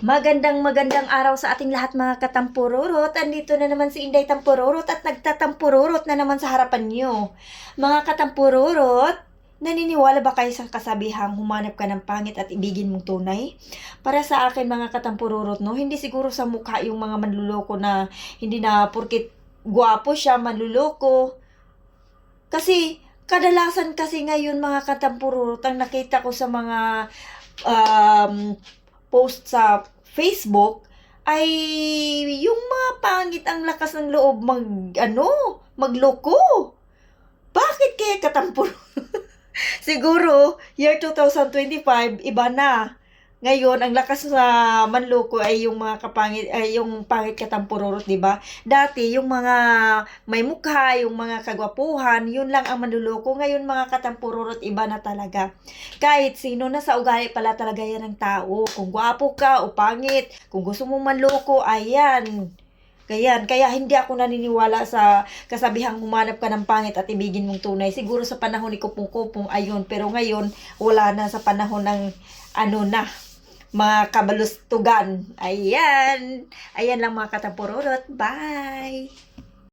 Magandang magandang araw sa ating lahat mga katampururot. Andito na naman si Inday Tampururot at nagtatampururot na naman sa harapan niyo. Mga katampururot, naniniwala ba kayo sa kasabihang humanap ka ng pangit at ibigin mong tunay? Para sa akin mga katampururot, no, hindi siguro sa mukha yung mga manluloko na hindi na porkit gwapo siya manluloko. Kasi kadalasan kasi ngayon mga katampururot ang nakita ko sa mga um, post sa Facebook ay yung mga pangit ang lakas ng loob mag ano, magloko. Bakit kaya katampur? Siguro year 2025 iba na. Ngayon, ang lakas sa manloko ay yung mga kapangit ay yung pangit katampururot, 'di ba? Dati yung mga may mukha, yung mga kagwapuhan, yun lang ang manluloko. Ngayon mga katampururot iba na talaga kahit sino na sa ugali pala talaga yan ng tao. Kung gwapo ka o pangit, kung gusto mo manloko, ayan. Kayan, kaya hindi ako naniniwala sa kasabihang humanap ka ng pangit at ibigin mong tunay. Siguro sa panahon ni Kupong-Kupong, ayun. Pero ngayon, wala na sa panahon ng ano na, mga kabalustugan. Ayan. Ayan lang mga katapururot. Bye!